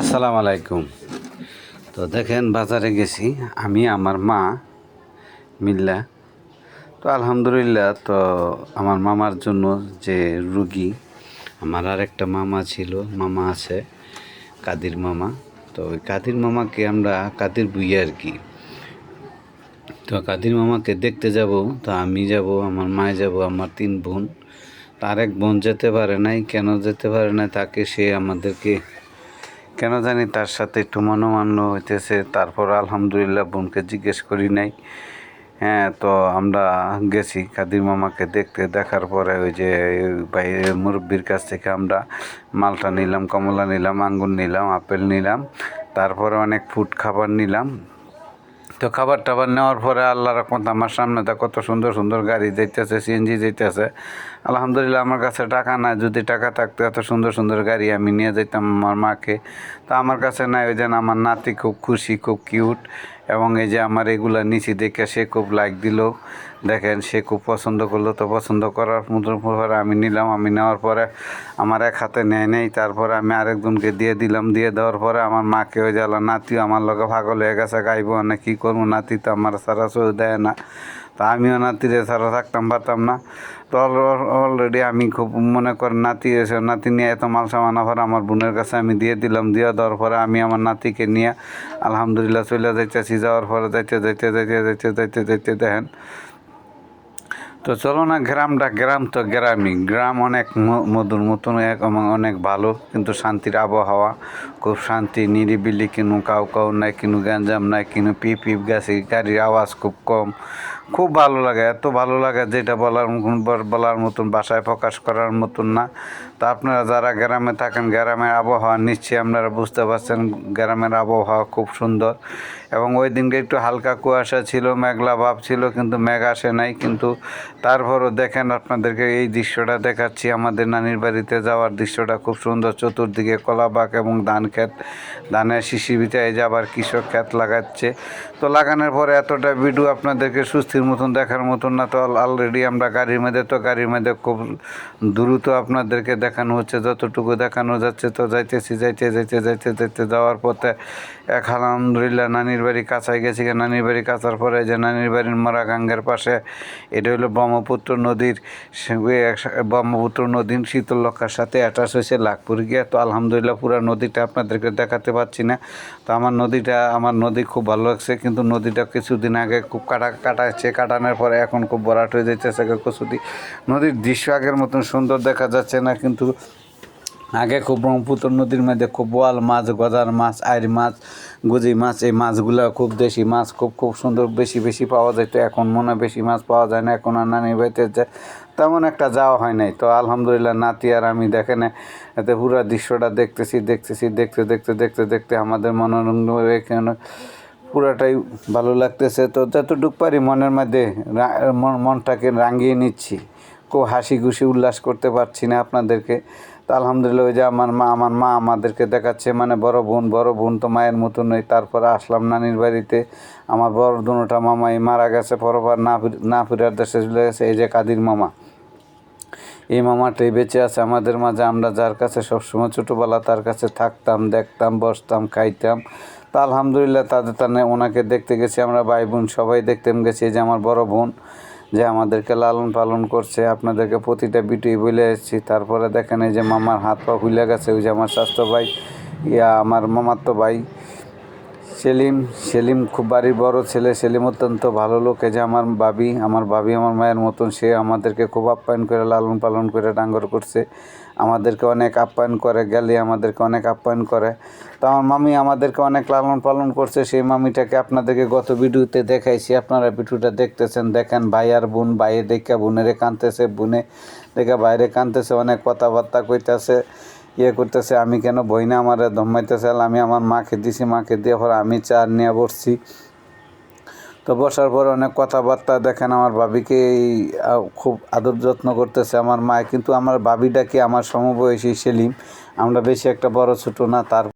আসসালামু আলাইকুম। তো দেখেন বাজারে গেছি, আমি, আমার মা, মিল্লা। তো আলহামদুলিল্লাহ, তো আমার মামার জন্য যে রুগী, আমার আর একটা মামা ছিল, মামা আছে, কাদির মামা। তো ওই কাদির মামাকে আমরা, কাদির বুইয়া আর কি। তো কাদির মামাকে দেখতে যাব, তো আমি যাব, আমার মায় যাব, আমার তিন বোন। তার এক বোন যেতে পারে নাই, কেন যেতে পারে না তাকে সে আমাদেরকে কেন জানি তার সাথে একটু মনোমান্য হইতেছে। তারপর আলহামদুলিল্লাহ বোনকে জিজ্ঞেস করি নাই। হ্যাঁ তো আমরা গেছি কাদির মামাকে দেখতে। দেখার পরে ওই যে বাইরে মুরব্বীর কাছ থেকে আমরা মালটা নিলাম, কমলা নিলাম, আঙ্গুর নিলাম, আপেল নিলাম। তারপরে অনেক ফুড খাবার নিলাম। তো খাবার টাবার নেওয়ার পরে আল্লাহ রকমত আমার সামনে তা কত সুন্দর সুন্দর গাড়ি যাইতেছে সিএনজি যাইতেছে। আলহামদুলিল্লাহ আমার কাছে টাকা নাই, যদি টাকা থাকতো এত সুন্দর সুন্দর গাড়ি আমি নিয়ে যেতাম আমার মাকে। তো আমার কাছে নাই, ওই যেন আমার নাতি খুব খুশি, খুব কিউট এবং এই যে আমার এগুলা নিচে দেখে সে খুব লাইক দিল। দেখেন সে খুব পছন্দ করল। তো পছন্দ করার মতন পরে আমি নিলাম। আমি নেওয়ার পরে আমার এক হাতে নেয় নেই। তারপরে আমি আরেকজনকে দিয়ে দিলাম। দিয়ে দেওয়ার পরে আমার মাকে ওই জ্বালা নাতিও আমার লগে ভাগল হয়ে গেছে, গাইব না, কী করব? নাতি তো আমার সারা সই দেয় না। তা আমিও নাতিরে ছাড়া থাকতাম, পারতাম না। তো অলরেডি আমি খুব মনে করেন নাতি এসে নাতি নিয়ে এত মাল সামান পরে আমার বোনের কাছে আমি দিয়ে দিলাম। দিয়ে দেওয়ার পরে আমি আমার নাতিকে নিয়ে আলহামদুলিল্লাহ চলে যাইতেছি। যাওয়ার পরে যাইতে যাইতে যাইতে যাইতে যাইতে যাইতে দেখেন তো চলো না, গ্রামটা গ্রাম তো গ্রামই। গ্রাম অনেক মধুর, মতন এক অনেক ভালো, কিন্তু শান্তির আবহাওয়া, খুব শান্তি, নিরিবিলি, কিনু কাউ কাউ নাই, কিনু গ্যাঞ্জাম নাই, কিনু পিপ পিপ গাছি, গাড়ির আওয়াজ খুব কম। খুব ভালো লাগে, এত ভালো লাগে যেটা বলার বলার মতন, বাসায় প্রকাশ করার মতন না। তা আপনারা যারা গ্রামে থাকেন, গ্রামের আবহাওয়া নিশ্চয়ই আপনারা বুঝতে পারছেন, গ্রামের আবহাওয়া খুব সুন্দর। এবং ওই দিনকে একটু হালকা কুয়াশা ছিল, মেঘলা ভাব ছিল, কিন্তু মেঘ আসে নাই, কিন্তু তারপরও দেখেন আপনাদেরকে এই দৃশ্যটা দেখাচ্ছি। আমাদের নানির বাড়িতে যাওয়ার দৃশ্যটা খুব সুন্দর। চতুর্দিকে কলাবাগ এবং ধান ক্ষেত। ধানের শিশি বিতায় যাবার কৃষক ক্ষেত লাগাচ্ছে। তো লাগানোর পরে এতটা ভিডিও আপনাদেরকে সুস্থির মতন দেখার মতন না তো অলরেডি আমরা গাড়ির মধ্যে তো গাড়ির মধ্যে খুব দ্রুত আপনাদেরকে দেখানো হচ্ছে। যতটুকু দেখানো যাচ্ছে তো যাইতেছি, যাইতে যাইতে যাইতে যাইতে যাওয়ার পথে এক আলহামদুলিল্লাহ নানির বাড়ি কাছায় গেছি। নানির বাড়ি কাছার পরে যে নানির বাড়ির মরা গাঙ্গের পাশে, এটা হলো ব্রহ্মপুত্র নদীর ব্রহ্মপুত্র নদীর শীতলক্ষার সাথে অ্যাটাচ হয়েছে লাখপুর গিয়ে। তো আলহামদুলিল্লাহ পুরো নদীটা আপনাদেরকে দেখাতে পাচ্ছি না। তো আমার নদীটা, আমার নদী খুব ভালো লাগছে, কিন্তু নদীটা কিছুদিন আগে খুব কাটা কাটাচ্ছে কাটানোর পরে এখন খুব বরাট হয়ে যাইতেছে কচুদি। নদীর দৃশ্য আগের মতন সুন্দর দেখা যাচ্ছে না, কিন্তু আগে খুব ব্রহ্মপুত্র নদীর মধ্যে খুব বোয়াল মাছ, গজার মাছ আইর মাছ গুজি মাছ, এই মাছগুলো খুব দেশি মাছ, খুব খুব সুন্দর, বেশি বেশি পাওয়া যেত এখন মনে বেশি মাছ পাওয়া যায় না, এখন আর নানি বাড়িতে যে তেমন একটা যাওয়া হয় নাই। তো আলহামদুলিল্লাহ নাতি আর আমি দেখে না এতে পুরো দৃশ্যটা দেখতেছি দেখতেছি, দেখতে দেখতে দেখতে দেখতে আমাদের মনোরঞ্জন এখানে পুরাটাই ভালো লাগতেছে। তো যতটুকু পারি মনের মধ্যে মন- মনটাকে রাঙিয়ে নিচ্ছি। খুব হাসি খুশি উল্লাস করতে পারছি না আপনাদেরকে। তো আলহামদুলিল্লাহ, ওই যে আমার মা আমার মা আমাদেরকে দেখাচ্ছে মানে বড় বোন বড় বোন তো মায়ের মতন নয়। তারপরে আসলাম নানির বাড়িতে। আমার বড় দুটা মামাই মারা গেছে, পরবার না না ফিরার দেশে চলে গেছে, এই যে কাদির মামা। এই মামাটাই বেঁচে আছে আমাদের মাঝে, আমরা যার কাছে সবসময় ছোটোবেলা তার কাছে থাকতাম, দেখতাম, বসতাম, খাইতাম। তা আলহামদুলিল্লাহ, তাদের তানে ওনাকে দেখতে গেছি, আমরা ভাই বোন সবাই দেখতে গেছি, এই যে আমার বড় বোন। যে আমাদেরকে লালন পালন করছে, আপনাদেরকে প্রতিটা বিটুই বলে এসেছি। তারপরে দেখেন এই যে মামার হাত পা খুলে গেছে, ওই যে আমার স্বাস্থ্য ভাই, ইয়া, আমার মামাতো ভাই। সেলিম সেলিম খুব বাড়ির বড় ছেলে, সেলিম অত্যন্ত ভালো লোক। এই যে আমার বাবি আমার বাবি আমার মায়ের মতন, সে আমাদেরকে খুব আপ্যায়ন করে, লালন পালন করে, ডাঙ্গর করছে। আমাদেরকে অনেক আপ্যায়ন করে, গেলে আমাদেরকে অনেক আপ্যায়ন করে। তো আমার মামি আমাদেরকে অনেক লালন পালন করছে। সেই মামিটাকে আপনাদেরকে গত ভিডিওতে দেখাইছি। আপনারা ভিডিওটা দেখতেছেন, দেখেন ভাই আর বোন, ভাইয়ে দেখে, বোনেরে কানতেছে বোনে দেখে বাইরে কানতেছে অনেক কথাবার্তা কইতাছে। ইয়ে করতেছে, আমি কেন বই না আমার ধমাইতেছে আমি আমার মাকে দিছি, মাকে দিয়ে পরে আমি চা নিয়ে বসছি। তো বসার পর অনেক কথাবার্তা দেখেন, আমার বাবিকে খুব আদর যত্ন করতেছে। আমার মা কিন্তু আমার বাবিটা কি আমার সমবয়সী সেলিম? আমরা বেশি একটা বড় ছোটো না, তার